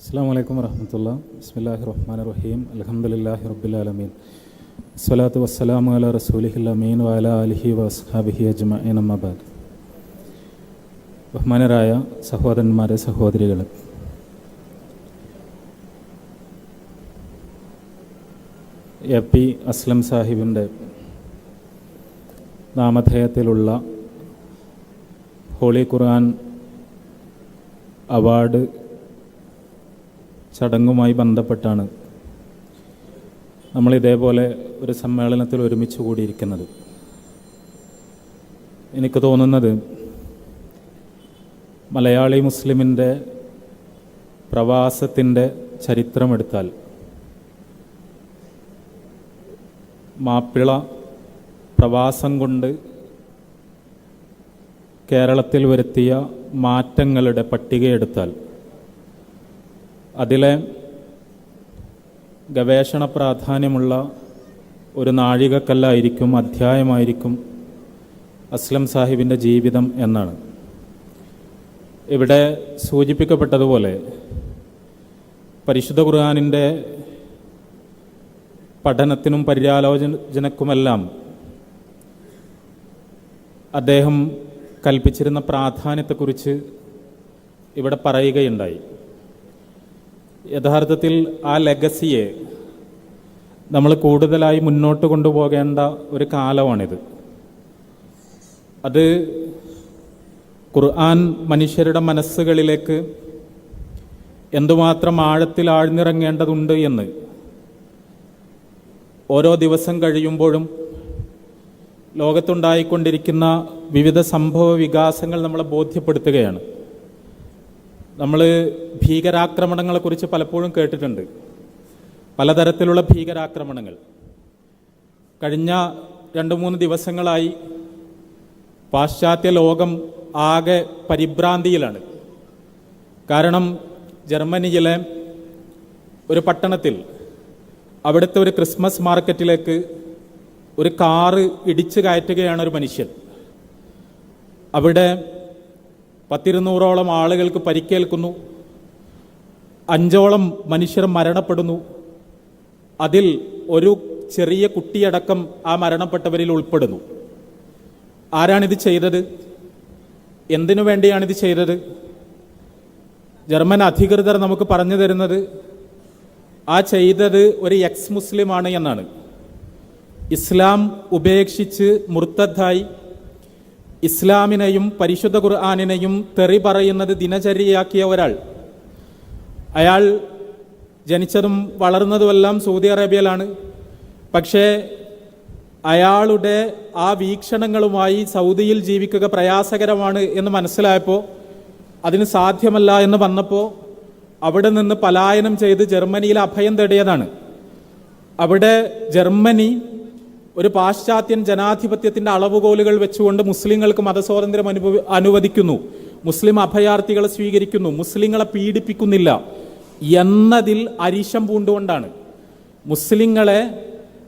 അസ്സാം വലൈക്കും വരഹമത്തുള്ള ബിസ്മില്ലാഹി റഹ്മാൻ റഹീം അലഹമുല്ലാഹി റബ്ബുലാലമീൻ സ്വലാത്തു വസ്സലാമു അല റസൂലിഹിമീൻ വാല അലിഹി വസ്ഹാബിഹി അജ്മഈൻ അമ്മബാദ് ബഹുമാനരായ സഹോദരന്മാരെ സഹോദരികളെ. എ പി അസ്ലം സാഹിബിന്റെ നാമധേയത്തിലുള്ള ഹോളി ഖുർആൻ അവാർഡ് ചടങ്ങുമായി ബന്ധപ്പെട്ടാണ് നമ്മൾ ഇതേപോലെ ഒരു സമ്മേളനത്തിൽ ഒരുമിച്ച് കൂടിയിരിക്കുന്നത്. എനിക്ക് തോന്നുന്നത് മലയാളി മുസ്ലിമിന്റെ പ്രവാസത്തിന്റെ ചരിത്രമെടുത്താൽ മാപ്പിള പ്രവാസം കൊണ്ട് കേരളത്തിൽ വരുത്തിയ മാറ്റങ്ങളുടെ പട്ടികയെടുത്താൽ അതിലെ ഗവേഷണ പ്രാധാന്യമുള്ള ഒരു നാഴികക്കല്ലായിരിക്കും അധ്യായമായിരിക്കും അസ്ലം സാഹിബിന്റെ ജീവിതം എന്നാണ്. ഇവിടെ സൂചിപ്പിക്കപ്പെട്ടതുപോലെ പരിശുദ്ധ ഖുർആാനിന്റെ പഠനത്തിനും പര്യാലോചനക്കുമെല്ലാം അദ്ദേഹം കൽപ്പിച്ചിരുന്ന പ്രാധാന്യത്തെക്കുറിച്ച് ഇവിടെ പറയുകയുണ്ടായി. യഥാർത്ഥത്തിൽ ആ ലെഗസിയെ നമ്മൾ കൂടുതലായി മുന്നോട്ട് കൊണ്ടുപോകേണ്ട ഒരു കാലമാണിത്. അത് ഖുർആൻ മനുഷ്യരുടെ മനസ്സുകളിലേക്ക് എന്തുമാത്രം ആഴത്തിൽ ആഴ്ന്നിറങ്ങേണ്ടതുണ്ട് എന്ന് ഓരോ ദിവസം കഴിയുമ്പോഴും ലോകത്തുണ്ടായിക്കൊണ്ടിരിക്കുന്ന വിവിധ സംഭവ വികാസങ്ങൾ നമ്മളെ ബോധ്യപ്പെടുത്തുകയാണ്. നമ്മൾ ഭീകരാക്രമണങ്ങളെക്കുറിച്ച് പലപ്പോഴും കേട്ടിട്ടുണ്ട്. പലതരത്തിലുള്ള ഭീകരാക്രമണങ്ങൾ. കഴിഞ്ഞ രണ്ട് മൂന്ന് ദിവസങ്ങളായി പാശ്ചാത്യ ലോകം ആകെ പരിഭ്രാന്തിയിലാണ്. കാരണം ജർമ്മനിയിലെ ഒരു പട്ടണത്തിൽ അവിടുത്തെ ഒരു ക്രിസ്മസ് മാർക്കറ്റിലേക്ക് ഒരു കാറ് ഇടിച്ചു കയറ്റുകയാണ് ഒരു മനുഷ്യൻ. അവിടെ പത്തിരുന്നൂറോളം ആളുകൾക്ക് പരിക്കേൽക്കുന്നു. അഞ്ചോളം മനുഷ്യർ മരണപ്പെടുന്നു. അതിൽ ഒരു ചെറിയ കുട്ടിയടക്കം ആ മരണപ്പെട്ടവരിൽ ഉൾപ്പെടുന്നു. ആരാണിത് ചെയ്തത്? എന്തിനു വേണ്ടിയാണിത് ചെയ്തത്? ജർമ്മൻ അധികൃതർ നമുക്ക് പറഞ്ഞു തരുന്നത് ആ ചെയ്തത് ഒരു എക്സ് മുസ്ലിമാണ് എന്നാണ്. ഇസ്ലാം ഉപേക്ഷിച്ച് മുർത്തദ്ദായി ഇസ്ലാമിനെയും പരിശുദ്ധ ഖുർആാനിനെയും തെറി പറയുന്നത് ദിനചര്യയാക്കിയ ഒരാൾ. അയാൾ ജനിച്ചതും വളർന്നതുമെല്ലാം സൗദി അറേബ്യയിലാണ്. പക്ഷേ അയാളുടെ ആ വീക്ഷണങ്ങളുമായി സൗദിയിൽ ജീവിക്കുക പ്രയാസകരമാണ് എന്ന് മനസ്സിലായപ്പോൾ അതിന് സാധ്യമല്ല എന്ന് വന്നപ്പോൾ അവിടെ നിന്ന് പലായനം ചെയ്ത് ജർമ്മനിയിൽ അഭയം തേടിയതാണ്. അവിടെ ജർമ്മനി ഒരു പാശ്ചാത്യൻ ജനാധിപത്യത്തിന്റെ അളവുകോലുകൾ വെച്ചുകൊണ്ട് മുസ്ലിങ്ങൾക്ക് മതസ്വാതന്ത്ര്യം അനുഭവ അനുവദിക്കുന്നു. മുസ്ലിം അഭയാർത്ഥികളെ സ്വീകരിക്കുന്നു. മുസ്ലിങ്ങളെ പീഡിപ്പിക്കുന്നില്ല. എന്നതിൽ അരിശം പൂണ്ടുകൊണ്ടാണ്. മുസ്ലിങ്ങളെ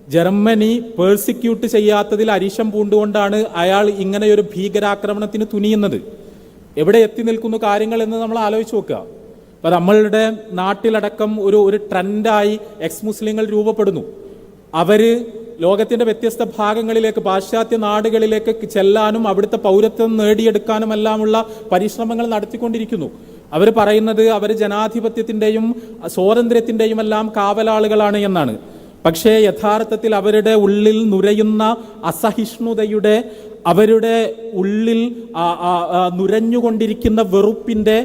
ജർമ്മനി പേഴ്സിക്യൂട്ട് ചെയ്യാത്തതിൽ അരിശം പൂണ്ടുകൊണ്ടാണ് അയാൾ ഇങ്ങനെയൊരു ഭീകരാക്രമണത്തിന് തുനിയുന്നത്. എവിടെ എത്തി നിൽക്കുന്നു കാര്യങ്ങൾ എന്ന് നമ്മൾ ആലോചിച്ച് നോക്കുക. അപ്പൊ നമ്മളുടെ നാട്ടിലടക്കം ഒരു ഒരു ട്രെൻഡായി എക്സ് മുസ്ലിങ്ങൾ രൂപപ്പെടുന്നു. അവർ ലോകത്തിന്റെ വ്യത്യസ്ത ഭാഗങ്ങളിലേക്ക് പാശ്ചാത്യ നാടുകളിലേക്ക് ചെല്ലാനും അവിടുത്തെ പൗരത്വം നേടിയെടുക്കാനുമെല്ലാമുള്ള പരിശ്രമങ്ങൾ നടത്തിക്കൊണ്ടിരിക്കുന്നു. അവർ പറയുന്നത് അവർ ജനാധിപത്യത്തിന്റെയും സ്വാതന്ത്ര്യത്തിന്റെയും എല്ലാം കാവലാളുകളാണ് എന്നാണ്. പക്ഷേ യഥാർത്ഥത്തിൽ അവരുടെ ഉള്ളിൽ നുരയുന്ന അസഹിഷ്ണുതയുടെ അവരുടെ ഉള്ളിൽ നുരഞ്ഞുകൊണ്ടിരിക്കുന്ന വെറുപ്പിന്റെ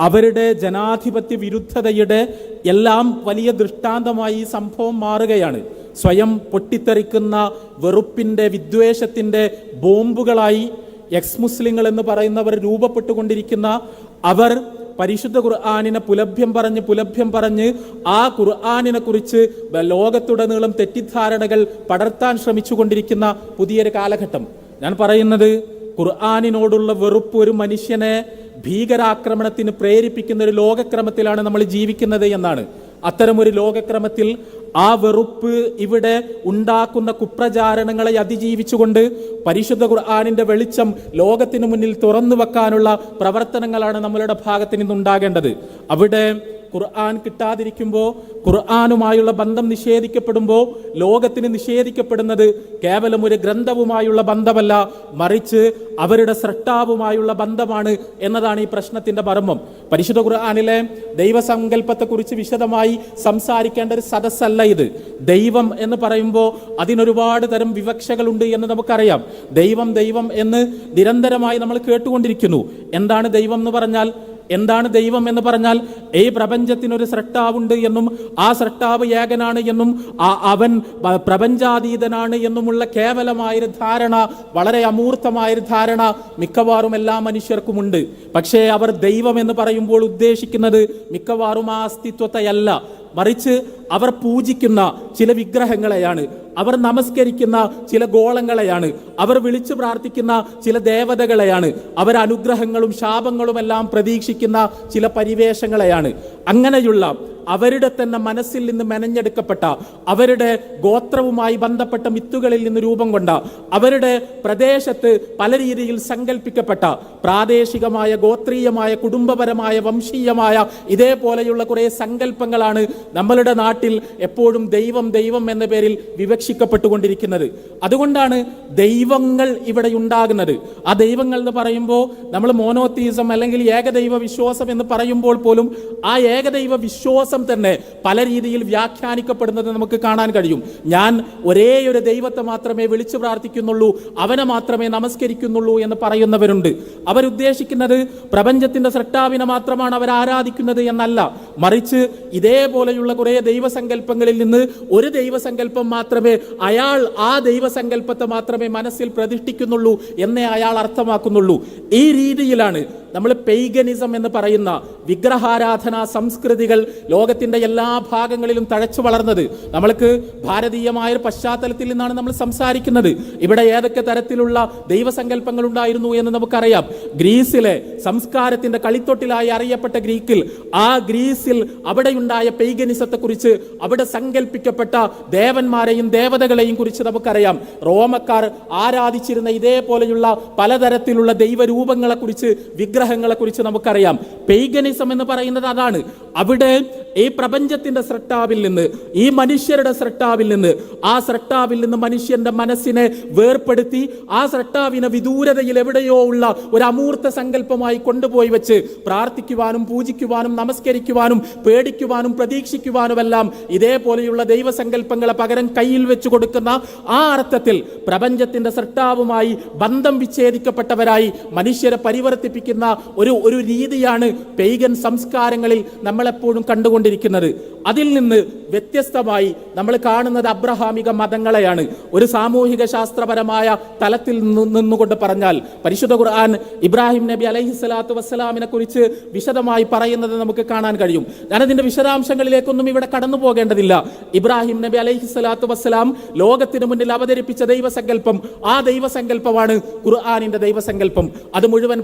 അവരുടെ ജനാധിപത്യ വിരുദ്ധതയുടെ എല്ലാം വലിയ ദൃഷ്ടാന്തമായി ഈ സംഭവം മാറുകയാണ്. സ്വയം പൊട്ടിത്തെറിക്കുന്ന വെറുപ്പിന്റെ വിദ്വേഷത്തിന്റെ ബോംബുകളായി എക്സ് മുസ്ലിങ്ങൾ എന്ന് പറയുന്നവർ രൂപപ്പെട്ടുകൊണ്ടിരിക്കുന്ന അവർ പരിശുദ്ധ ഖുർആാനിനെ പുലഭ്യം പറഞ്ഞ് പുലഭ്യം പറഞ്ഞ് ആ ഖുർആാനിനെ കുറിച്ച് ലോകത്തുടനീളം തെറ്റിദ്ധാരണകൾ പടർത്താൻ ശ്രമിച്ചുകൊണ്ടിരിക്കുന്ന പുതിയൊരു കാലഘട്ടം. ഞാൻ പറയുന്നത് ഖുർആാനിനോടുള്ള വെറുപ്പ് ഒരു മനുഷ്യനെ ഭീകരാക്രമണത്തിന് പ്രേരിപ്പിക്കുന്ന ഒരു ലോകക്രമത്തിലാണ് നമ്മൾ ജീവിക്കുന്നത് എന്നാണ്. അത്തരമൊരു ലോകക്രമത്തിൽ ആ വെറുപ്പ് ഇവിടെ ഉണ്ടാക്കുന്ന കുപ്രചാരണങ്ങളെ അതിജീവിച്ചുകൊണ്ട് പരിശുദ്ധ ഖുർആാനിന്റെ വെളിച്ചം ലോകത്തിന് മുന്നിൽ തുറന്നു വെക്കാനുള്ള പ്രവർത്തനങ്ങളാണ് നമ്മളുടെ ഭാഗത്ത് നിന്നുണ്ടാകേണ്ടത്. അവിടെ ഖുർആൻ കിട്ടാതിരിക്കുമ്പോൾ ഖുർആാനുമായുള്ള ബന്ധം നിഷേധിക്കപ്പെടുമ്പോൾ ലോകത്തിന് നിഷേധിക്കപ്പെടുന്നത് കേവലം ഒരു ഗ്രന്ഥവുമായുള്ള ബന്ധമല്ല മറിച്ച് അവരുടെ സൃഷ്ടാവുമായുള്ള ബന്ധമാണ് എന്നതാണ് ഈ പ്രശ്നത്തിന്റെ മർമ്മം. പരിശുദ്ധ ഖുർആാനിലെ ദൈവസങ്കല്പത്തെക്കുറിച്ച് വിശദമായി സംസാരിക്കേണ്ട ഒരു സദസ്സല്ല ഇത്. ദൈവം എന്ന് പറയുമ്പോൾ അതിനൊരുപാട് തരം വിവക്ഷകളുണ്ട് എന്ന് നമുക്കറിയാം. ദൈവം ദൈവം എന്ന് നിരന്തരമായി നമ്മൾ കേട്ടുകൊണ്ടിരിക്കുന്നു. എന്താണ് ദൈവം എന്ന് പറഞ്ഞാൽ എന്താണ് ദൈവം എന്ന് പറഞ്ഞാൽ ഈ പ്രപഞ്ചത്തിനൊരു സൃഷ്ടാവുണ്ട് എന്നും ആ സൃഷ്ടാവ് ഏകനാണ് എന്നും അവൻ പ്രപഞ്ചാതീതനാണ് എന്നുമുള്ള കേവലമായൊരു ധാരണ വളരെ അമൂർത്തമായൊരു ധാരണ മിക്കവാറും എല്ലാ മനുഷ്യർക്കുമുണ്ട്. പക്ഷേ അവർ ദൈവം എന്ന് പറയുമ്പോൾ ഉദ്ദേശിക്കുന്നത് മിക്കവാറും ആ അസ്തിത്വത്തെയല്ല. മറിച്ച് അവർ പൂജിക്കുന്ന ചില വിഗ്രഹങ്ങളെയാണ്. അവർ നമസ്കരിക്കുന്ന ചില ഗോളങ്ങളെയാണ്. അവർ വിളിച്ചു പ്രാർത്ഥിക്കുന്ന ചില ദേവതകളെയാണ്. അവർ അനുഗ്രഹങ്ങളും ശാപങ്ങളുമെല്ലാം പ്രതീക്ഷിക്കുന്ന ചില പരിവേഷങ്ങളെയാണ്. അങ്ങനെയുള്ള അവരുടെ തന്നെ മനസ്സിൽ നിന്ന് മെനഞ്ഞെടുക്കപ്പെട്ട അവരുടെ ഗോത്രവുമായി ബന്ധപ്പെട്ട മിത്തുകളിൽ നിന്ന് രൂപം കൊണ്ട അവരുടെ പ്രദേശത്ത് പല രീതിയിൽ സങ്കല്പിക്കപ്പെട്ട പ്രാദേശികമായ ഗോത്രീയമായ കുടുംബപരമായ വംശീയമായ ഇതേപോലെയുള്ള കുറേ സങ്കല്പങ്ങളാണ് നമ്മളുടെ നാട്ടിൽ എപ്പോഴും ദൈവം ദൈവം എന്ന പേരിൽ വിവക്ഷിക്കപ്പെട്ടുകൊണ്ടിരിക്കുന്നത്. അതുകൊണ്ടാണ് ദൈവങ്ങൾ ഇവിടെ ഉണ്ടാകുന്നത്. ആ ദൈവങ്ങൾ എന്ന് പറയുമ്പോൾ നമ്മൾ മോനോത്തീസം അല്ലെങ്കിൽ ഏകദൈവ വിശ്വാസം എന്ന് പറയുമ്പോൾ പോലും ആ ഏകദൈവ വിശ്വാസം തന്നെ പല രീതിയിൽ വ്യാഖ്യാനിക്കപ്പെടുന്നത് നമുക്ക് കാണാൻ കഴിയും. ഞാൻ ഒരേ ഒരു ദൈവത്തെ മാത്രമേ വിളിച്ചു പ്രാർത്ഥിക്കുന്നുള്ളൂ അവനെ മാത്രമേ നമസ്കരിക്കുന്നുള്ളൂ എന്ന് പറയുന്നവരുണ്ട്. അവരുദ്ദേശിക്കുന്നത് പ്രപഞ്ചത്തിന്റെ സൃഷ്ടാവിനെ മാത്രമാണ് അവർ ആരാധിക്കുന്നത് എന്നല്ല. മറിച്ച് ഇതേപോലെയുള്ള കുറേ ദൈവസങ്കല്പങ്ങളിൽ നിന്ന് ഒരു ദൈവസങ്കല്പം മാത്രമേ അയാൾ ആ ദൈവസങ്കല്പത്തെ മാത്രമേ മനസ്സിൽ പ്രതിഷ്ഠിക്കുന്നുള്ളൂ എന്നേ അയാൾ അർത്ഥമാക്കുന്നുള്ളൂ. ഈ രീതിയിലാണ് നമ്മൾ പെയ്ഗനിസം എന്ന് പറയുന്ന വിഗ്രഹാരാധന സംസ്കൃതികൾ ലോകത്തിന്റെ എല്ലാ ഭാഗങ്ങളിലും തഴച്ചു വളർന്നത് നമ്മൾക്ക് ഭാരതീയമായ ഒരു പശ്ചാത്തലത്തിൽ നിന്നാണ് നമ്മൾ സംസാരിക്കുന്നത്. ഇവിടെ ഏതൊക്കെ തരത്തിലുള്ള ദൈവസങ്കല്പങ്ങൾ ഉണ്ടായിരുന്നു എന്ന് നമുക്കറിയാം. ഗ്രീസിലെ സംസ്കാരത്തിന്റെ കളിത്തൊട്ടിലായി അറിയപ്പെട്ട ഗ്രീക്കിൽ ആ ഗ്രീസിൽ അവിടെയുണ്ടായ പെയ്ഗനിസത്തെക്കുറിച്ച് അവിടെ സങ്കല്പിക്കപ്പെട്ട ദേവന്മാരെയും ദേവതകളെയും കുറിച്ച് നമുക്കറിയാം. റോമക്കാർ ആരാധിച്ചിരുന്ന ഇതേപോലെയുള്ള പലതരത്തിലുള്ള ദൈവരൂപങ്ങളെ കുറിച്ച് വിഗ്രഹങ്ങളെ കുറിച്ച് നമുക്കറിയാം. പെയ്ഗനിസം എന്ന് പറയുന്നത് അതാണ്. അവിടെ ഈ പ്രപഞ്ചത്തിന്റെ സ്രട്ടാവിൽ നിന്ന് ഈ മനുഷ്യരുടെ സ്രട്ടാവിൽ നിന്ന് ആ സ്രട്ടാവിൽ നിന്ന് മനുഷ്യന്റെ മനസ്സിനെ വേർപ്പെടുത്തി ആ സ്രട്ടാവിനെ വിദൂരതയിൽ എവിടെയോ ഉള്ള ഒരു അമൂർത്ത സങ്കല്പമായി കൊണ്ടുപോയി വെച്ച് പ്രാർത്ഥിക്കുവാനും പൂജിക്കുവാനും നമസ്കരിക്കുവാനും പേടിക്കുവാനും പ്രതീക്ഷിക്കുവാനുമെല്ലാം ഇതേപോലെയുള്ള ദൈവസങ്കല്പങ്ങളെ പകരം കയ്യിൽ വെച്ച് കൊടുക്കുന്ന ആ അർത്ഥത്തിൽ പ്രപഞ്ചത്തിന്റെ സ്രട്ടാവുമായി ബന്ധം വിച്ഛേദിക്കപ്പെട്ടവരായി മനുഷ്യരെ പരിവർത്തിപ്പിക്കുന്ന ഒരു ഒരു രീതിയാണ് പെയ്ഗൻ സംസ്കാരങ്ങളിൽ നമ്മളെപ്പോഴും കണ്ടുകൊണ്ടിരിക്കുന്നത്. അതിൽ നിന്ന് വ്യത്യസ്തമായി നമ്മൾ കാണുന്നത് അബ്രഹാമിക മതങ്ങളെയാണ്. ഒരു സാമൂഹിക ശാസ്ത്രപരമായ തലത്തിൽ നിന്ന് നിന്നുകൊണ്ട് പറഞ്ഞാൽ പരിശുദ്ധ ഖുർആൻ ഇബ്രാഹിം നബി അലൈഹി സ്വലാത്തു വസ്സലാമിനെ കുറിച്ച് വിശദമായി പറയുന്നത് നമുക്ക് കാണാൻ കഴിയും. ഞാനതിന്റെ വിശദാംശങ്ങളിലേക്കൊന്നും ഇവിടെ കടന്നു പോകേണ്ടതില്ല. ഇബ്രാഹിം നബി അലൈഹി സ്വലാത്തു വസ്സലാം ലോകത്തിന് മുന്നിൽ അവതരിപ്പിച്ച ദൈവസങ്കല്പം ആ ദൈവസങ്കല്പമാണ് ഖുർആാനിന്റെ ദൈവസങ്കല്പം. അത് മുഴുവൻ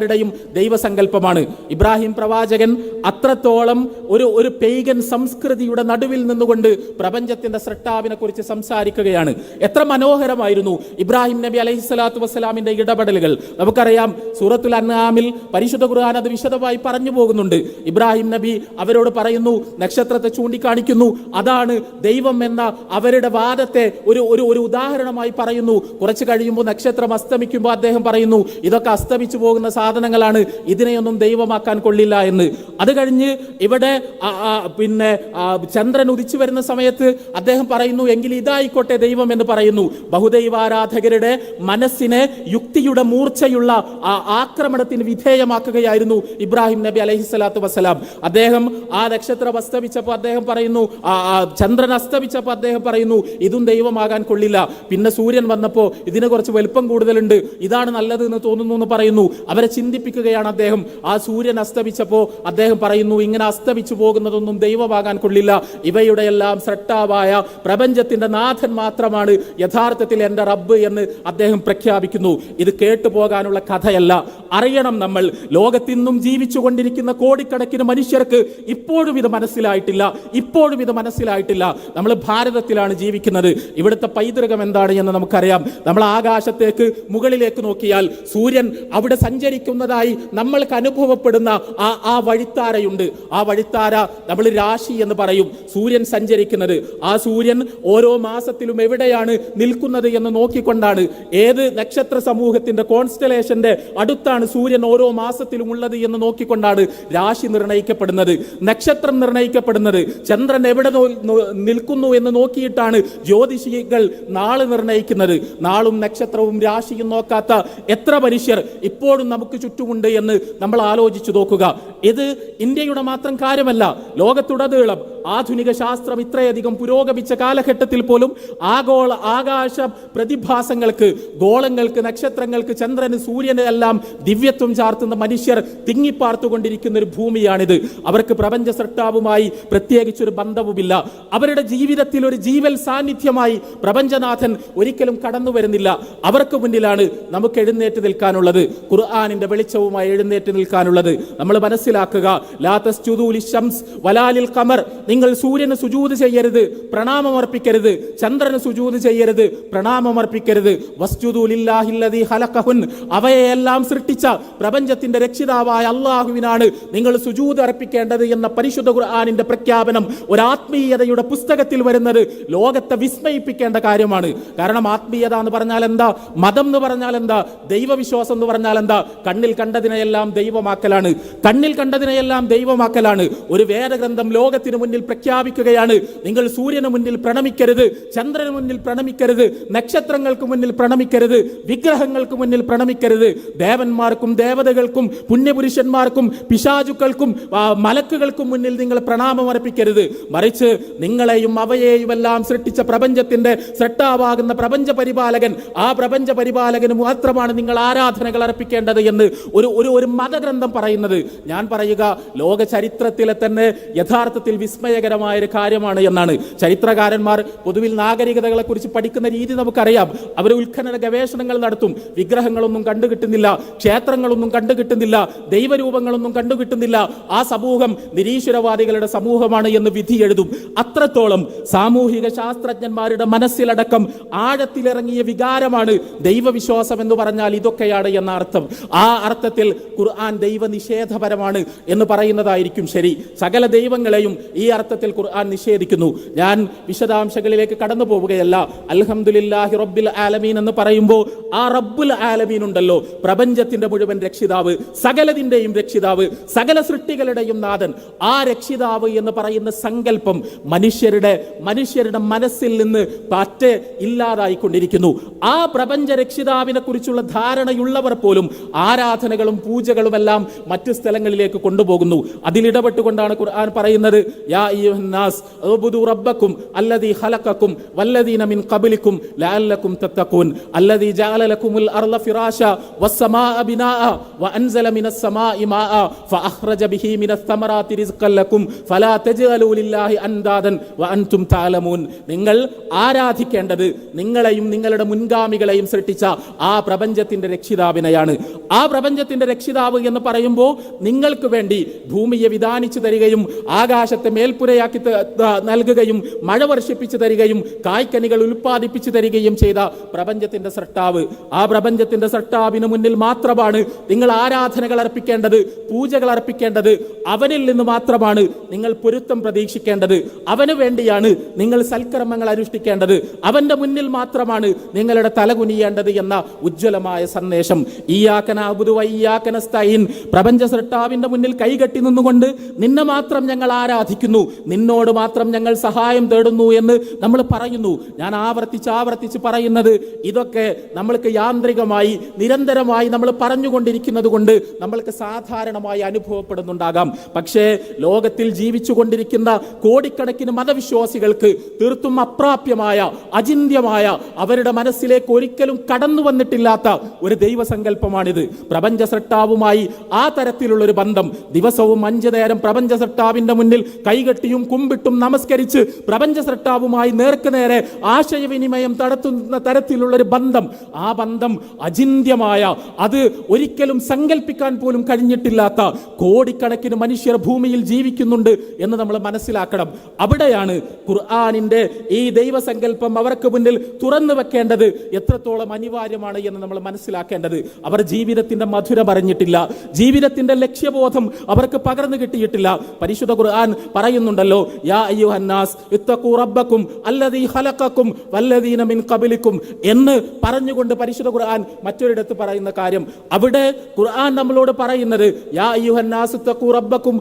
പ്രവാചകന്മാരുടെയും ദൈവസങ്കല്പമാണ്. ഇബ്രാഹിം പ്രവാചകൻ അത്രത്തോളം ഒരു ഒരു പെയ്ഗൻ സംസ്കൃതിയുടെ നടുവിൽ നിന്നുകൊണ്ട് പ്രപഞ്ചത്തിന്റെ സൃഷ്ടാവിനെ കുറിച്ച് സംസാരിക്കുകയാണ്. എത്ര മനോഹരമായിരുന്നു ഇബ്രാഹിം നബി അലൈഹി സ്വലാത്തു വസ്സലാമിന്റെ ഇടപെടലുകൾ. നമുക്കറിയാം സൂറത്തുൽ അന്നാമിൽ പരിശുദ്ധ ഖുർആൻ അത് വിശദമായി പറഞ്ഞു പോകുന്നുണ്ട്. ഇബ്രാഹിം നബി അവരോട് പറയുന്നു നക്ഷത്രത്തെ ചൂണ്ടിക്കാണിക്കുന്നു. അതാണ് ദൈവം എന്ന അവരുടെ വാദത്തെ ഒരു ഒരു ഒരു ഉദാഹരണമായി പറയുന്നു. കുറച്ച് കഴിയുമ്പോൾ നക്ഷത്രം അസ്തമിക്കുമ്പോൾ അദ്ദേഹം പറയുന്നു ഇതൊക്കെ അസ്തമിച്ചു പോകുന്ന സാധനങ്ങളാണ്. ഇതിനെയൊന്നും ദൈവമാക്കാൻ കൊള്ളില്ല എന്ന്. അത് കഴിഞ്ഞ് ഇവിടെ പിന്നെ ചന്ദ്രൻ ഉദിച്ചു വരുന്ന സമയത്ത് അദ്ദേഹം പറയുന്നു എങ്കിൽ ഇതായിക്കോട്ടെ ദൈവം എന്ന് പറയുന്നു. ബഹുദൈവാരാധകരുടെ മനസ്സിനെ യുക്തിയുടെ മൂർച്ചയുള്ള ആക്രമണത്തിന് വിധേയമാക്കുകയായിരുന്നു ഇബ്രാഹിം നബി അലഹി സ്വലാത്തു വസ്സലാം. അദ്ദേഹം ആ നക്ഷത്രം അസ്തമിച്ചപ്പോൾ അദ്ദേഹം പറയുന്നു ചന്ദ്രൻ അസ്തമിച്ചപ്പോൾ അദ്ദേഹം പറയുന്നു ഇതും ദൈവമാകാൻ കൊള്ളില്ല. പിന്നെ സൂര്യൻ വന്നപ്പോൾ ഇതിനെ കുറച്ച് വലുപ്പം കൂടുതലുണ്ട്. ഇതാണ് നല്ലത് എന്ന് തോന്നുന്നു എന്ന് പറയുന്നു. അവരെ ചിന്തിപ്പിക്കുകയാണ് അദ്ദേഹം. ആ സൂര്യൻ അസ്തമിച്ചപ്പോൾ അദ്ദേഹം പറയുന്നു ഇങ്ങനെ അസ്തമിച്ചു പോകുന്നതൊന്നും ദൈവമാകാൻ കൊള്ളില്ല. ഇവയുടെ എല്ലാം സൃഷ്ടാവായ പ്രപഞ്ചത്തിന്റെ നാഥൻ മാത്രമാണ്. യഥാർത്ഥത്തിൽ എന്റെ റബ്ബ് എന്ന് അദ്ദേഹം പ്രഖ്യാപിക്കുന്നു. ഇത് കേട്ടു പോകാനുള്ള കഥയല്ല. അറിയണം നമ്മൾ. ലോകത്തിന്നും ജീവിച്ചുകൊണ്ടിരിക്കുന്ന കോടിക്കണക്കിന് മനുഷ്യർക്ക് ഇപ്പോഴും ഇത് മനസ്സിലായിട്ടില്ല. ഇപ്പോഴും ഇത് മനസ്സിലായിട്ടില്ല. നമ്മൾ ഭാരതത്തിലാണ് ജീവിക്കുന്നത്. ഇവിടുത്തെ പൈതൃകം എന്താണ് എന്ന് നമുക്കറിയാം. നമ്മൾ ആകാശത്തേക്ക് മുകളിലേക്ക് നോക്കിയാൽ സൂര്യൻ അവിടെ സഞ്ചരിക്കുന്നതായി നമ്മൾക്ക് അനുഭവപ്പെടുന്ന ആ ആ വഴിത്താരയുണ്ട്. ആ വഴിത്താര നമ്മൾ രാശി എന്ന് പറയും. സൂര്യൻ സഞ്ചരിക്കുന്നത്. ആ സൂര്യൻ ഓരോ മാസത്തിലും എവിടെയാണ് നിൽക്കുന്നത് എന്ന് നോക്കിക്കൊണ്ടാണ്. ഏത് നക്ഷത്ര സമൂഹത്തിന്റെ കോൺസ്റ്റലേഷന്റെ അടുത്താണ് സൂര്യൻ ഓരോ മാസത്തിലും ഉള്ളത് എന്ന് നോക്കിക്കൊണ്ടാണ് രാശി നിർണയിക്കപ്പെടുന്നത്. നക്ഷത്രം നിർണയിക്കപ്പെടുന്നത്. ചന്ദ്രൻ എവിടെ നിൽക്കുന്നു എന്ന് നോക്കിയിട്ടാണ് ജ്യോതിഷികൾ നാൾ നിർണയിക്കുന്നത്. നാളും നക്ഷത്രവും രാശിയും നോക്കാത്ത എത്ര മനുഷ്യർ ഇപ്പോഴും നമുക്ക് ചുറ്റുമുണ്ട് എന്ന് നമ്മൾ ആലോചിച്ചു നോക്കുക. ഇത് ഇന്ത്യയുടെ മാത്രം കാര്യമല്ല. ലോകത്തുടനീളം ആധുനിക ശാസ്ത്രം ഇത്രയധികം പുരോഗമിച്ച കാലഘട്ടത്തിൽ പോലും ആഗോള ആകാശ പ്രതിഭാസങ്ങൾക്ക് ഗോളങ്ങൾക്ക് നക്ഷത്രങ്ങൾക്ക് ചന്ദ്രന് സൂര്യന് എല്ലാം ദിവ്യത്വം ചാർത്തുന്ന മനുഷ്യർ തിങ്ങിപ്പാർത്തുകൊണ്ടിരിക്കുന്ന ഒരു ഭൂമിയാണിത്. അവർക്ക് പ്രപഞ്ച സൃഷ്ടാവുമായി പ്രത്യേകിച്ചൊരു ബന്ധവുമില്ല. അവരുടെ ജീവിതത്തിൽ ഒരു ജീവൽ സാന്നിധ്യമായി പ്രപഞ്ചനാഥൻ ഒരിക്കലും കടന്നു വരുന്നില്ല. അവർക്ക് മുന്നിലാണ് നമുക്ക് എഴുന്നേറ്റ് നിൽക്കാനുള്ളത്. ഖുർആാനിന്റെ വെളിച്ചവുമായി എഴുന്നേറ്റ് നിൽക്കാനുള്ളത്. നമ്മൾ മനസ്സിലാക്കുക. വലാലിൽ കമർ നിങ്ങൾ സൂര്യന് സുജൂത് ചെയ്യരുത് പ്രണാമമർപ്പിക്കരുത് ചന്ദ്രന് സുജൂത് ചെയ്യരുത് പ്രണാമമർപ്പിക്കരുത് ഹലക്കഹുൻ ലില്ലാഹില്ലദീ ഖലഖഹുൻ. അവയെല്ലാം സൃഷ്ടിച്ച പ്രപഞ്ചത്തിന്റെ രക്ഷിതാവായ അള്ളാഹുവിനാണ് നിങ്ങൾ സുജൂത് അർപ്പിക്കേണ്ടത് എന്ന പരിശുദ്ധ ഖുർആാനിന്റെ പ്രഖ്യാപനം ഒരു ആത്മീയതയുടെ പുസ്തകത്തിൽ വരുന്നത് ലോകത്തെ വിസ്മയിപ്പിക്കേണ്ട കാര്യമാണ്. കാരണം ആത്മീയത എന്ന് പറഞ്ഞാൽ എന്താ? മതം എന്ന് പറഞ്ഞാൽ എന്താ? ദൈവവിശ്വാസം എന്ന് പറഞ്ഞാൽ എന്താ? കണ്ണിൽ കണ്ടതിനെയെല്ലാം ദൈവമാക്കലാണ്. കണ്ണിൽ കണ്ടതിനെയെല്ലാം ദൈവമാക്കലാണ്. ഒരു വേദഗ്രന്ഥം ലോകത്തിന് മുന്നിൽ പ്രഖ്യാപിക്കുകയാണ്. നിങ്ങൾ സൂര്യന് മുന്നിൽ പ്രണമിക്കരുത് ചന്ദ്രന് മുന്നിൽ പ്രണമിക്കരുത് നക്ഷത്രങ്ങൾക്ക് മുന്നിൽ പ്രണമിക്കരുത് വിഗ്രഹങ്ങൾക്ക് മുന്നിൽ പ്രണമിക്കരുത്. ദേവന്മാർക്കും ദേവതകൾക്കും പുണ്യപുരുഷന്മാർക്കും പിശാചുക്കൾക്കും മലക്കുകൾക്കും മുന്നിൽ നിങ്ങൾ പ്രണാമം അർപ്പിക്കരുത്. മറിച്ച് നിങ്ങളെയും അവയെയും എല്ലാം സൃഷ്ടിച്ച പ്രപഞ്ചത്തിന്റെ സൃഷ്ടാവാകുന്ന പ്രപഞ്ച പരിപാലകൻ ആ പ്രപഞ്ച പരിപാലകന് മാത്രമാണ് നിങ്ങൾ ആരാധനകൾ അർപ്പിക്കേണ്ടത് എന്ന് ഒരു ഒരു ഒരു മതഗ്രന്ഥം പറയുന്നത്. ഞാൻ പറയുക ലോക ചരിത്രത്തിലെ തന്നെ യഥാർത്ഥത്തിൽ വിസ്മയകരമായ ഒരു കാര്യമാണ് എന്നാണ്. ചരിത്രകാരന്മാർ പൊതുവിൽ നാഗരികതകളെ കുറിച്ച് പഠിക്കുന്ന രീതി നമുക്കറിയാം. അവർ ഉത്ഖനന ഗവേഷണങ്ങൾ നടത്തും. വിഗ്രഹങ്ങളൊന്നും കണ്ടുകിട്ടുന്നില്ല ക്ഷേത്രങ്ങളൊന്നും കണ്ടുകിട്ടുന്നില്ല ദൈവരൂപങ്ങളൊന്നും കണ്ടുകിട്ടുന്നില്ല. ആ സമൂഹം നിരീശ്വരവാദികളുടെ സമൂഹമാണ് എന്ന് വിധി എഴുതും. അത്രത്തോളം സാമൂഹിക ശാസ്ത്രജ്ഞന്മാരുടെ മനസ്സിലടക്കം ആഴത്തിലിറങ്ങിയ വികാരമാണ് ദൈവവിശ്വാസം എന്ന് പറഞ്ഞാൽ ഇതൊക്കെയാണ് എന്ന അർത്ഥം. ആ അർത്ഥത്തിൽ ഖുർആൻ ദൈവനിഷേധപരമാണ് എന്ന് പറയുന്നതായിരിക്കും ശരി. സകല ദൈവങ്ങളെയും ഈ അർത്ഥത്തിൽ ഖുർആൻ നിഷേധിക്കുന്നു. ഞാൻ വിശദാംശങ്ങളിലേക്ക് കടന്നു പോവുകയല്ല. അൽഹംദുലില്ലാഹി റബ്ബിൽ ആലമീൻ എന്ന് പറയുമ്പോൾ ആ റബ്ബുൽ ആലമീൻ ഉണ്ടല്ലോ. പ്രപഞ്ചത്തിന്റെ മുഴുവൻ രക്ഷിതാവ് സകലതിന്റെയും രക്ഷിതാവ് സകല സൃഷ്ടികളുടെയും നാഥൻ. ആ രക്ഷിതാവ് എന്ന് പറയുന്ന സങ്കല്പം മനുഷ്യരുടെ മനുഷ്യരുടെ മനസ്സിൽ നിന്ന് പറ്റെ ഇല്ലാതായിക്കൊണ്ടിരിക്കുന്നു. ആ പ്രപഞ്ച രക്ഷിതാവിനെ കുറിച്ചുള്ള ധാരണയുള്ളവർ പോലും ആരാധനകളും പൂജകളുമെല്ലാം മറ്റു സ്ഥലങ്ങളിലേക്ക് കൊണ്ടുപോകുന്നു. അതിലിടപെട്ടുകൊണ്ടാണ് ഖുർആൻ പറയുന്നത് യാ വല്ലദീന മിൻ ജഅല വഅൻസല മാഅ ബിഹി ഫലാ ലില്ലാഹി അൻദാദൻ വഅൻതും തഅലമൂൻ. നിങ്ങൾ ആരാധിക്കേണ്ടത് നിങ്ങളെയും നിങ്ങളുടെ മുൻഗാമികളെയും സൃഷ്ടിച്ച ആ പ്രപഞ്ചത്തിന്റെ രക്ഷിതാവിനെയാണ്. ആ പ്രപഞ്ചത്തിന്റെ രക്ഷിതാവ് എന്ന് പറയുമ്പോൾ നിങ്ങൾക്ക് വേണ്ടി ഭൂമിയെ വിധാനിച്ചു തരികയും ആകാശത്തെ മേൽപ്പുരയാക്കി നൽകുകയും മഴ വർഷിപ്പിച്ചു തരികയും കായ്ക്കനികൾ ഉൽപ്പാദിപ്പിച്ചു തരികയും ചെയ്ത പ്രപഞ്ചത്തിന്റെ സൃഷ്ടാവ്. ആ പ്രപഞ്ചത്തിന്റെ സൃഷ്ടാവിന് മുന്നിൽ മാത്രമാണ് നിങ്ങൾ ആരാധനകൾ അർപ്പിക്കേണ്ടത് പൂജകൾ അർപ്പിക്കേണ്ടത്. അവനിൽ നിന്ന് മാത്രമാണ് നിങ്ങൾ പൊരുത്തം പ്രതീക്ഷിക്കേണ്ടത്. അവന് വേണ്ടിയാണ് നിങ്ങൾ സൽക്കർമ്മങ്ങൾ അനുഷ്ഠിക്കേണ്ടത്. അവന്റെ മുന്നിൽ മാത്രമാണ് നിങ്ങളുടെ തലകുനിയേണ്ടത് എന്ന ഉജ്ജ്വലമായ സന്ദേശം. ഈയാക്കന അബുദു വയ്യാക്കന സ്തൈൻ പ്രപഞ്ച സൃഷ്ടാവിന്റെ മുന്നിൽ കൈകെട്ടി നിന്നുകൊണ്ട് നിന്നെ മാത്രം ഞങ്ങൾ ആരാധിക്കുന്നു. നിന്നോട് മാത്രം ഞങ്ങൾ സഹായം തേടുന്നു എന്ന് നമ്മൾ പറയുന്നു. ഞാൻ ആവർത്തിച്ച് ആവർത്തിച്ച് പറയുന്നത് ഇതൊക്കെ നമ്മൾക്ക് യാന്ത്രികമായി നിരന്തരമായി നമ്മൾ പറഞ്ഞുകൊണ്ടിരിക്കുന്നത് കൊണ്ട് നമ്മൾക്ക് സാധാരണമായി അനുഭവപ്പെടുന്നുണ്ടാകാം. പക്ഷേ ലോകത്തിൽ ജീവിച്ചു കൊണ്ടിരിക്കുന്ന കോടിക്കണക്കിന് മതവിശ്വാസികൾക്ക് തീർത്തും അപ്രാപ്യമായ അചിന്യമായ അവരുടെ മനസ്സിലേക്ക് ഒരിക്കലും കടന്നു വന്നിട്ടില്ലാത്ത ഒരു ദൈവസങ്കല്പമാണിത്. പ്രപഞ്ച സൃഷ്ടാവുമായി ആ തരത്തിലുള്ള ഒരു ബന്ധം ദിവസവും അഞ്ചു നേരം പ്രപഞ്ച സൃഷ്ടാവിന്റെ മുന്നിൽ കൈകെട്ടിയും കുമ്പിട്ടും നമസ്കരിച്ച് പ്രപഞ്ച സൃഷ്ടാവുമായി നേർക്കുനേരെ ആശയവിനിമയം നടത്തുന്ന തരത്തിലുള്ളൊരു ബന്ധം. ആ ബന്ധം അചിന്യമായ അത് ഒരിക്കലും സങ്കല്പിക്കാൻ പോലും കഴിഞ്ഞിട്ടില്ലാത്ത കോടിക്കണക്കിന് മനുഷ്യർ ഭൂമിയിൽ ജീവിക്കുന്നുണ്ട് എന്ന് നമ്മൾ മനസ്സിലാക്കണം. അവിടെയാണ് ഖുർആാനിന്റെ ഈ ദൈവസങ്കല്പം അവർക്ക് മുന്നിൽ തുറന്നു വെക്കേണ്ടത് എത്രത്തോളം അനിവാര്യമാണ് എന്ന് നമ്മൾ മനസ്സിലാക്കേണ്ടത്. അവർ ജീവിതത്തിന്റെ മധുരം അറിഞ്ഞിട്ടില്ല. ജീവിതത്തിന്റെ ലക്ഷ്യബോധം അവർക്ക് പകർന്നു കിട്ടിയിട്ടില്ല. പരിശുദ്ധ ഖുർആൻ പറയുന്നുണ്ടല്ലോ യാ അയ്യുഹന്നാസ് ഇത്തഖു റബ്ബക്കും ഖലഖക്കും വല്ലദീന മിൻ ഖബലിക്കും എന്ന് പറഞ്ഞുകൊണ്ട് പരിശുദ്ധ ഖുർആൻ മറ്റൊരിടത്ത് പറയുന്ന കാര്യം. അവിടെ ഖുർആൻ നമ്മളോട് പറയുന്നത് യാ അയ്യുഹന്നാസ് ഇത്തഖു റബ്ബക്കും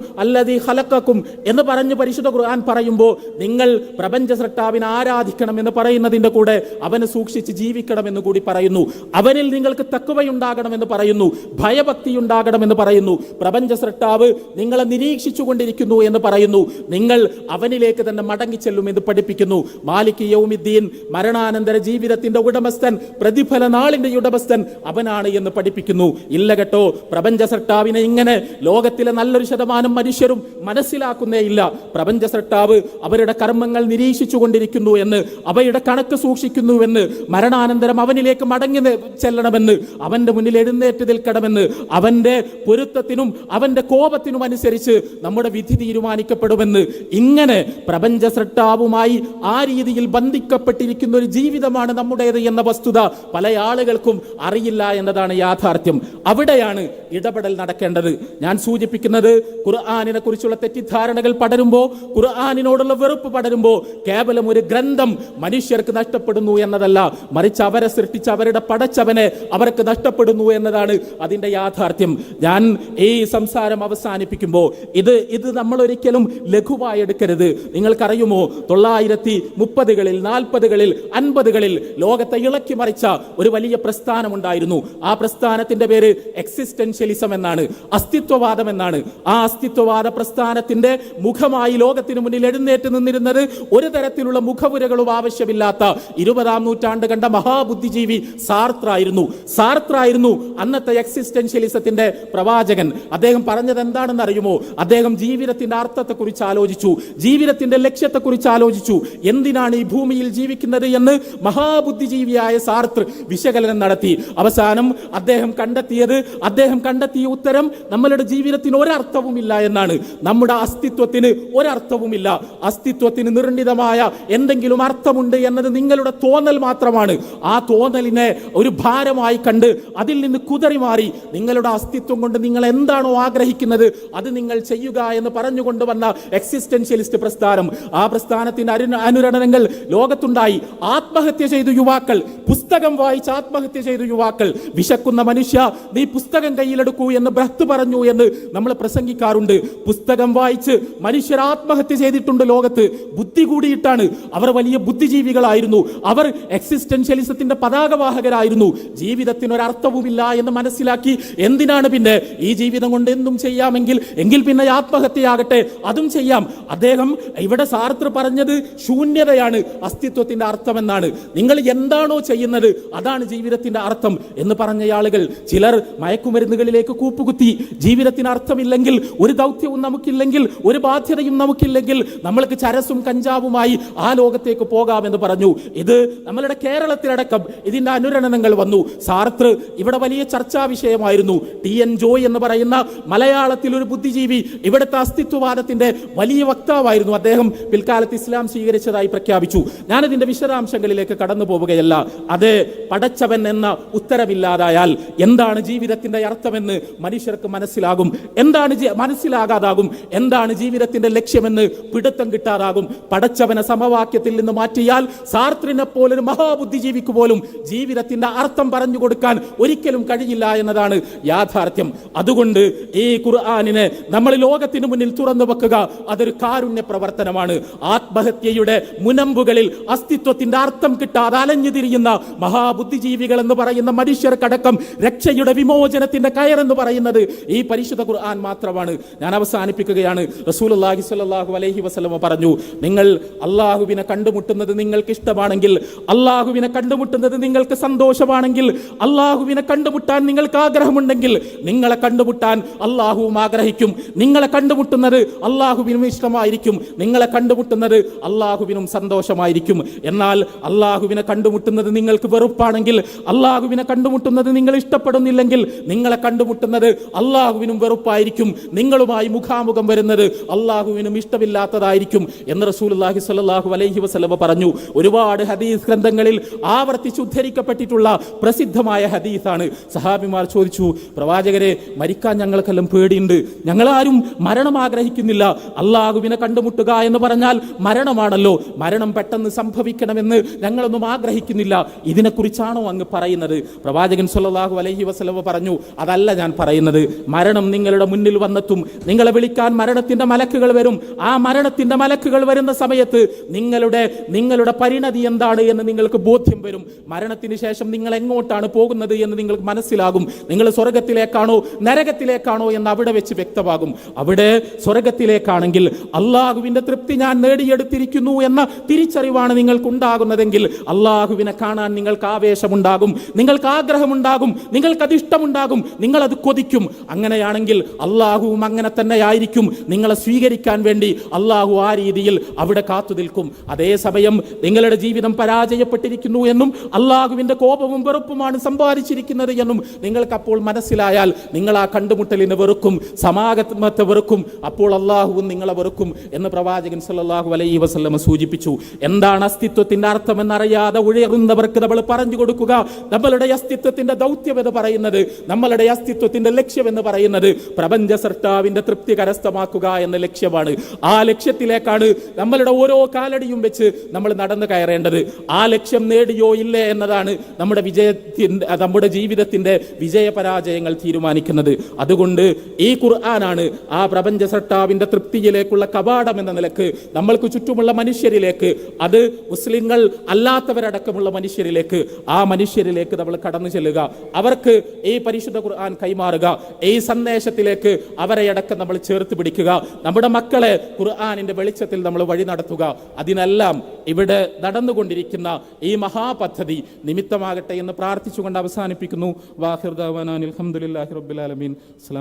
ഖലഖക്കും എന്ന് പറഞ്ഞ് പരിശുദ്ധ ഖുർആൻ പറയുമ്പോൾ നിങ്ങൾ പ്രപഞ്ച സൃഷ്ടാവിനെ ആരാധിക്കണം എന്ന് പറയുന്നതിന്റെ കൂടെ അവനെ സൂക്ഷിച്ച് ജീവിക്കണം എന്ന് കൂടി പറയുന്നു. അവനിൽ നിങ്ങൾക്ക് തക്കവയുണ്ടാകണമെന്ന് പറയുന്നു ഭയഭക്തി ഉണ്ടാകണമെന്ന് പറയുന്നു. പ്രപഞ്ച സൃഷ്ടാവ് നിങ്ങളെ നിരീക്ഷിച്ചു കൊണ്ടിരിക്കുന്നു എന്ന് പറയുന്നു. നിങ്ങൾ അവനിലേക്ക് തന്നെ മടങ്ങിച്ചെല്ലും എന്ന് പഠിപ്പിക്കുന്നു. മാലിക് യൗമിദ്ദീൻ മരണാനന്തര ജീവിതത്തിന്റെ ഉടമസ്ഥൻ പ്രതിഫല നാളിന്റെ ഉടമസ്ഥൻ അവനാണ് എന്ന് പഠിപ്പിക്കുന്നു. ഇല്ല കേട്ടോ പ്രപഞ്ച സൃഷ്ടാവിനെ ഇങ്ങനെ ലോകത്തിലെ നല്ലൊരു ശതമാനം മനുഷ്യരും മനസ്സിലാക്കുന്നേ ഇല്ല. പ്രപഞ്ച സൃഷ്ടാവ് അവരുടെ കർമ്മങ്ങൾ നിരീക്ഷിച്ചു കൊണ്ടിരിക്കുന്നു എന്ന് അവയുടെ കണക്ക് സൂക്ഷിക്കുന്നുവെന്ന് മരണാനന്തരം അവനിലേക്ക് മടങ്ങി ചെല്ലണമെന്ന് അവന്റെ മുന്നിൽ എഴുന്നേറ്റ് നിൽക്കണമെന്ന് അവന്റെ പൊരുത്തത്തിനും അവന്റെ കോപത്തിനും അനുസരിച്ച് നമ്മുടെ വിധി തീരുമാനിക്കപ്പെടുമെന്ന് ഇങ്ങനെ പ്രപഞ്ച സൃഷ്ടാവുമായി ആ രീതിയിൽ ബന്ധിക്കപ്പെട്ടിരിക്കുന്ന ഒരു ജീവിതമാണ് നമ്മുടേത് എന്ന വസ്തുത പല ആളുകൾക്കും അറിയില്ല എന്നതാണ് യാഥാർത്ഥ്യം. അവിടെയാണ് ഇടപെടൽ നടക്കേണ്ടത്. ഞാൻ സൂചിപ്പിക്കുന്നത് ഖുർആാനിനെ കുറിച്ചുള്ള തെറ്റിദ്ധാരണകൾ പടരുമ്പോൾ ഖുർആാനിനോടുള്ള വെറുപ്പ് പടരുമ്പോൾ കേവലം ഒരു ഗ്രന്ഥം മനുഷ്യർക്ക് നഷ്ടപ്പെടുന്നു എന്നതല്ല. മറിച്ച് അവരെ സൃഷ്ടിച്ച് അവരുടെ പടച്ചവനെ അവർക്ക് നഷ്ടപ്പെടുന്നു എന്നതാണ് അതിന്റെ യാഥാർത്ഥ്യം. ഞാൻ ഈ സംസാരം അവസാനിപ്പിക്കുമ്പോൾ ഇത് ഇത് നമ്മൾ ഒരിക്കലും ലഘുവായി എടുക്കരുത് നിങ്ങൾക്കറിയുമോ തൊള്ളായിരത്തി മുപ്പതുകളിൽ നാൽപ്പതുകളിൽ അൻപതുകളിൽ ലോകത്തെ ഇളക്കി മറിച്ച ഒരു വലിയ പ്രസ്ഥാനമുണ്ടായിരുന്നു. ആ പ്രസ്ഥാനത്തിന്റെ പേര് എക്സിസ്റ്റൻഷ്യലിസം എന്നാണ് അസ്തിത്വവാദം എന്നാണ്. ആ അസ്തിത്വവാദ പ്രസ്ഥാനത്തിന്റെ മുഖമായി ലോകത്തിന് മുന്നിൽ എഴുന്നേറ്റ് നിന്നിരുന്നത് ഒരു തരത്തിലുള്ള മുഖവുരകളും ആവശ്യമില്ലാത്ത ഇരുപതാം നൂറ്റാണ്ട് കണ്ട മഹാബുദ്ധിജീവി സാർത്രായിരുന്നു സാർത്രായിരുന്നു അന്നത്തെ എക്സിസ്റ്റൻഷ്യലിസത്തിന്റെ പ്രവാചകൻ. അദ്ദേഹം പറഞ്ഞത് എന്താണെന്ന് അറിയുമോ? അദ്ദേഹം ജീവിതത്തിന്റെ അർത്ഥത്തെക്കുറിച്ച് ആലോചിച്ചു. ജീവിതത്തിന്റെ ലക്ഷ്യത്തെക്കുറിച്ച് ആലോചിച്ചു. എന്തിനാണ് ഈ ഭൂമിയിൽ ജീവിക്കുന്നത് എന്ന് മഹാബുദ്ധിജീവിയായ സാർത്ര വിശകലനം നടത്തി. അവസാനം അദ്ദേഹം കണ്ടെത്തിയത് അദ്ദേഹം കണ്ടെത്തിയ ഉത്തരം നമ്മളുടെ ജീവിതത്തിന് ഒരർത്ഥവുമില്ല എന്നാണ്. നമ്മുടെ അസ്തിത്വത്തിന് ഒരർത്ഥവുമില്ല. അസ്തിത്വത്തിന് നിർണിതമായ എന്തെങ്കിലും അർത്ഥമുണ്ട് എന്നത് നിങ്ങളുടെ തോന്നൽ മാത്രമാണ്. ആ തോന്നലിനെ ഒരു ഭാരമായി കണ്ട് അതിൽ നിന്ന് കുതറി മാറി നിങ്ങളുടെ അസ്തിത്വം കൊണ്ട് നിങ്ങൾ എന്താണോ ആഗ്രഹിക്കുന്നത് അത് നിങ്ങൾ ചെയ്യുക എന്ന് പറഞ്ഞുകൊണ്ട് വന്ന എക്സിസ്റ്റൻഷ്യലിസ്റ്റ് പ്രസ്ഥാനം. ആ പ്രസ്ഥാനത്തിന്റെ അരു അനുരണനങ്ങൾ ലോകത്തുണ്ടായി. ആത്മഹത്യ ചെയ്തു യുവാക്കൾ. പുസ്തകം വായിച്ച് ആത്മഹത്യ ചെയ്തു യുവാക്കൾ. വിശക്കുന്ന മനുഷ്യ നീ പുസ്തകം കയ്യിലെടുക്കൂ എന്ന് ബ്രഹ്ത് പറഞ്ഞു എന്ന് നമ്മൾ പ്രസംഗിക്കാറുണ്ട്. പുസ്തകം വായിച്ച് മനുഷ്യർ ആത്മഹത്യ ചെയ്തിട്ടുണ്ട് ലോകത്ത്. ബുദ്ധി കൂടിയിട്ടാണ്. അവർ വലിയ ബുദ്ധിജീവികളായിരുന്നു. അവർ എക്സിസ്റ്റൻഷ്യലിസത്തിന്റെ പതാകവാഹകരായിരുന്നു. ജീവിതത്തിന് ഒരർത്ഥവുമില്ല എന്ന് മനസ്സിലാക്കി എന്തിനാണ് പിന്നെ ഈ ജീവിതം കൊണ്ട് എന്തും ചെയ്യാമെങ്കിൽ എങ്കിൽ പിന്നെ ആത്മഹത്യയാകട്ടെ അതും ചെയ്യാം. അദ്ദേഹം ഇവിടെ സാർത്ര പറഞ്ഞത് ശൂന്യതയാണ് അസ്തിത്വത്തിന്റെ അർത്ഥമെന്നാണ്. നിങ്ങൾ എന്താണോ ചെയ്യുന്നത് അതാണ് ജീവിതത്തിന്റെ അർത്ഥം എന്ന് പറഞ്ഞ ആളുകൾ ചിലർ മയക്കുമരുന്നുകളിലേക്ക് കൂപ്പുകുത്തി. ജീവിതത്തിന് അർത്ഥമില്ലെങ്കിൽ ഒരു ദൗത്യവും നമുക്കില്ലെങ്കിൽ ഒരു ബാധ്യതയും നമുക്കില്ലെങ്കിൽ നമ്മൾക്ക് ചരസും കഞ്ചാവുമായി ആ ലോകത്തേക്ക് പോകാമെന്ന് പറഞ്ഞു. ഇത് നമ്മളുടെ കേരളത്തിലടക്കം ഇതിന്റെ അനുരണനങ്ങൾ വന്നു. സാർത്ര ഇവിടെ വലിയ ചർച്ചാ വിഷയമായിരുന്നു. ടി എൻ ജോയ് എന്ന് പറയുന്ന മലയാളത്തിൽ ഒരു ബുദ്ധിജീവി ഇവിടുത്തെ അസ്തിത്വവാദത്തിന്റെ വലിയ വക്താവായിരുന്നു അദ്ദേഹം പിൽക്കാലത്ത് ഇസ്ലാം സ്വീകരിച്ചതായി പ്രഖ്യാപിച്ചു. ഞാനതിന്റെ വിശദാംശങ്ങളിലേക്ക് കടന്നു പോവുകയല്ല. അത് പടച്ചവൻ എന്ന ഉത്തരവില്ലാതായാൽ എന്താണ് ജീവിതത്തിന്റെ അർത്ഥമെന്ന് മനുഷ്യർക്ക് മനസ്സിലാകും. എന്താണ് മനസ്സിലാകാതാകും. എന്താണ് ജീവിതത്തിന്റെ ലക്ഷ്യമെന്ന് പിടുത്തം കിട്ടാതാകും. പടച്ചവനെ സമവാക്യത്തിൽ നിന്ന് മാറ്റിയാൽ സാർത്രിനെ പോലൊരു മഹാബുദ്ധിജീവിക്ക് പോലും ജീവിതത്തിന്റെ അർത്ഥം പറഞ്ഞു കൊടുക്കാൻ ഒരിക്കലും കഴിയില്ല എന്നതാണ് യാഥാർത്ഥ്യം. അതുകൊണ്ട് ഈ ഖുർആാനിനെ നമ്മൾ ലോകത്തിന് മുന്നിൽ തുറന്നു വെക്കുക അതൊരു കാരുണ്യ പ്രവർത്തനമാണ്. ആത്മഹത്യയുടെ മുനമ്പുകളിൽ അസ്തിത്വത്തിന്റെ അർത്ഥം കിട്ടാതെ അലഞ്ഞു തിരിയുന്ന മഹാബുദ്ധിജീവികൾ എന്ന് പറയുന്ന മനുഷ്യർക്കടക്കം രക്ഷയുടെ വിമോചനത്തിന്റെ കയറെന്ന് പറയുന്നത് ഈ പരിശുദ്ധ ഖുർആൻ മാത്രമാണ്. ഞാൻ അവസാനിപ്പിക്കുകയാണ്. റസൂലുള്ളാഹി സ്വല്ലല്ലാഹു അലൈഹി വസ്ലമ പറഞ്ഞു നിങ്ങൾ അള്ളാഹുവിനെ കണ്ടുമുട്ടുന്നത് നിങ്ങൾക്ക് ഇഷ്ടമാണെങ്കിൽ അള്ളാഹുവിനെ കണ്ടുമുട്ടുന്നത് നിങ്ങൾക്ക് സന്തോഷമാണെങ്കിൽ അള്ളാഹുവിനെ കണ്ടുമുട്ടാൻ നിങ്ങൾക്ക് ആഗ്രഹമുണ്ടെങ്കിൽ നിങ്ങളെ കണ്ടുമുട്ടാൻ അള്ളാഹുവും ആഗ്രഹിക്കും. നിങ്ങളെ കണ്ടുമുട്ടുന്നത് അള്ളാഹുവിന് ഇഷ്ടമായിരിക്കും. നിങ്ങളെ കണ്ടുമുട്ടുന്നത് അള്ളാഹുവിനും സന്തോഷമായിരിക്കും. എന്നാൽ അള്ളാഹുവിനെ കണ്ടുമുട്ടുന്നത് നിങ്ങൾക്ക് വെറുപ്പാണെങ്കിൽ അള്ളാഹുവിനെ കണ്ടുമുട്ടുന്നത് നിങ്ങൾ ഇഷ്ടപ്പെടുന്നില്ലെങ്കിൽ നിങ്ങളെ കണ്ടുമുട്ടുന്നത് അള്ളാഹുവിനും വെറുപ്പായിരിക്കും. നിങ്ങളുമായി മുഖാമുഖം വരുന്നത് അള്ളാഹുവിനും ഇഷ്ടമില്ലാത്തതായിരിക്കും എന്ന് റസൂലുള്ളാഹി സ്വല്ലല്ലാഹു അലൈഹി വസ്ലമ പറഞ്ഞു. ഒരുപാട് ഹദീസ് ഗ്രന്ഥങ്ങളിൽ ആവർത്തിച്ച് ഉദ്ധരിക്കപ്പെട്ടിട്ടുള്ള പ്രസിദ്ധമായ ഹദീസാണ്. സഹാബിമാർ ചോദിച്ചു പ്രവാചകരെ മരിക്കാൻ ഞങ്ങൾക്കെല്ലാം പേടിയുണ്ട്. ഞങ്ങളാരും മരണം ആഗ്രഹിക്കുന്നില്ല. അള്ളാഹുവിനെ കണ്ടുമുട്ടുക എന്ന് പറഞ്ഞാൽ മരണമാണല്ലോ. മരണം പെട്ടെന്ന് സംഭവിക്കണമെന്ന് ഞങ്ങളൊന്നും ആഗ്രഹിക്കുന്നില്ല. ഇതിനെക്കുറിച്ചാണോ അങ്ങ് പറയുന്നത്? പ്രവാചകൻ സല്ലാഹു അലഹി വസല്ലമ പറഞ്ഞു അതല്ല ഞാൻ പറയുന്നത്. മരണം നിങ്ങളുടെ മുന്നിൽ വന്നെത്തും. നിങ്ങളെ വിളിക്കാൻ മരണത്തിന്റെ മലക്കുകൾ വരും. ആ മരണത്തിന്റെ മലക്കുകൾ വരുന്ന സമയത്ത് നിങ്ങളുടെ നിങ്ങളുടെ പരിണതി എന്താണ് എന്ന് നിങ്ങൾക്ക് ബോധ്യം വരും. മരണത്തിന് ശേഷം നിങ്ങൾ എങ്ങോട്ടാണ് പോകുന്നത് എന്ന് നിങ്ങൾക്ക് മനസ്സിലാകും. നിങ്ങൾ സ്വർഗത്തിലേക്കാണോ നരകത്തിലേക്കാണോ എന്ന് അവിടെ വെച്ച് വ്യക്തമാകും. അവിടെ സ്വർഗത്തിലേക്കാണെങ്കിൽ അള്ളാഹുവിന്റെ തൃപ്തി ഞാൻ നേടിയെടുത്തിരിക്കുന്നു എന്ന തിരിച്ചറിവാണ് നിങ്ങൾക്ക് ഉണ്ടാകുന്നതെങ്കിൽ അള്ളാഹുവിനെ കാണാൻ നിങ്ങൾക്ക് ആവേശമുണ്ടാകും നിങ്ങൾക്ക് ആഗ്രഹമുണ്ടാകും നിങ്ങൾക്ക് അത് ഇഷ്ടമുണ്ടാകും നിങ്ങൾ അത് കൊതിക്കും. അങ്ങനെയാണെങ്കിൽ അള്ളാഹുവും അങ്ങനെ തന്നെ ആയിരിക്കും നിങ്ങളെ സ്വീകരിക്കാൻ വേണ്ടി അള്ളാഹു ആ രീതിയിൽ അവിടെ കാത്തു നിൽക്കും. അതേസമയം നിങ്ങളുടെ ജീവിതം പരാജയപ്പെട്ടിരിക്കുന്നു എന്നും അള്ളാഹുവിന്റെ കോപവും വെറുപ്പുമാണ് സമ്പാദിച്ചിരിക്കുന്നത് എന്നും നിങ്ങൾക്ക് അപ്പോൾ മനസ്സിലായാൽ നിങ്ങൾ ആ കണ്ടുമുട്ടലിനെ വെറുക്കും സമാഗമത്തെ വെറുക്കും അപ്പോൾ അള്ളാഹുവും നിങ്ങളെ വെറുക്കും എന്ന് പ്രവാചകൻ സല്ലാഹു അലൈ വസ്ലമ സൂചിപ്പിച്ചു. എന്താണ് അസ്തിത്വത്തിന്റെ അർത്ഥം എന്നറിയാതെ ഉയരുന്നവർക്ക് നമ്മൾ പറഞ്ഞു കൊടുക്കുക? നമ്മളുടെ അസ്തിത്വത്തിന്റെ ദൗത്യം എന്ന് പറയുന്നത് നമ്മളുടെ അസ്തിത്വത്തിന്റെ ലക്ഷ്യം എന്ന് പറയുന്നത് പ്രപഞ്ച സൃഷ്ടാവിന്റെ തൃപ്തി കരസ്ഥമാക്കുക എന്ന ലക്ഷ്യമാണ്. ആ ലക്ഷ്യത്തിലേക്കാണ് നമ്മളുടെ ഓരോ കാലടിയും വെച്ച് നമ്മൾ നടന്നു കയറേണ്ടത്. ആ ലക്ഷ്യം നേടിയോ ഇല്ലേ എന്നതാണ് നമ്മുടെ വിജയത്തിന്റെ നമ്മുടെ ജീവിതത്തിന്റെ വിജയപരാജയങ്ങൾ തീരുമാനിക്കുന്നത്. അതുകൊണ്ട് ഈ ഖുർആനാണ് ആ പ്രപഞ്ച സൃഷ്ടാവിന്റെ തൃപ്തിയിലേക്കുള്ള കവാടം എന്ന നിലയ്ക്ക് നമ്മൾക്ക് ചുറ്റുമുള്ള മനുഷ്യരിലേക്ക് അത് മുസ്ലിങ്ങൾ അല്ലാത്തവരടക്കമുള്ള മനുഷ്യരിലേക്ക് ആ മനുഷ്യരിലേക്ക് നമ്മൾ കടന്നു ചെല്ലുക. അവർക്ക് ഈ പരിശുദ്ധ ഖുർആൻ കൈമാറുക. ഈ സന്ദേശത്തിലേക്ക് അവരെ അടക്കം നമ്മൾ ചേർത്ത് പിടിക്കുക. നമ്മുടെ മക്കളെ ഖുർആാനിന്റെ വെളിച്ചത്തിൽ നമ്മൾ വഴി നടത്തുക. അതിനെല്ലാം ഇവിടെ നടന്നുകൊണ്ടിരിക്കുന്ന ഈ മഹാപദ്ധതി നിമിത്തമാകട്ടെ എന്ന് പ്രാർത്ഥിച്ചുകൊണ്ട് അവസാനിപ്പിക്കുന്നു. വാഹിർ ദാവാനാൻ അലഹമുല്ലാഹി റബ്ബുലാലമീൻ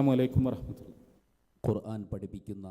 അസ്സാം വലൈക്കും വർഹമത്തുള്ള ഖുർആൻ പഠിപ്പിക്കുന്ന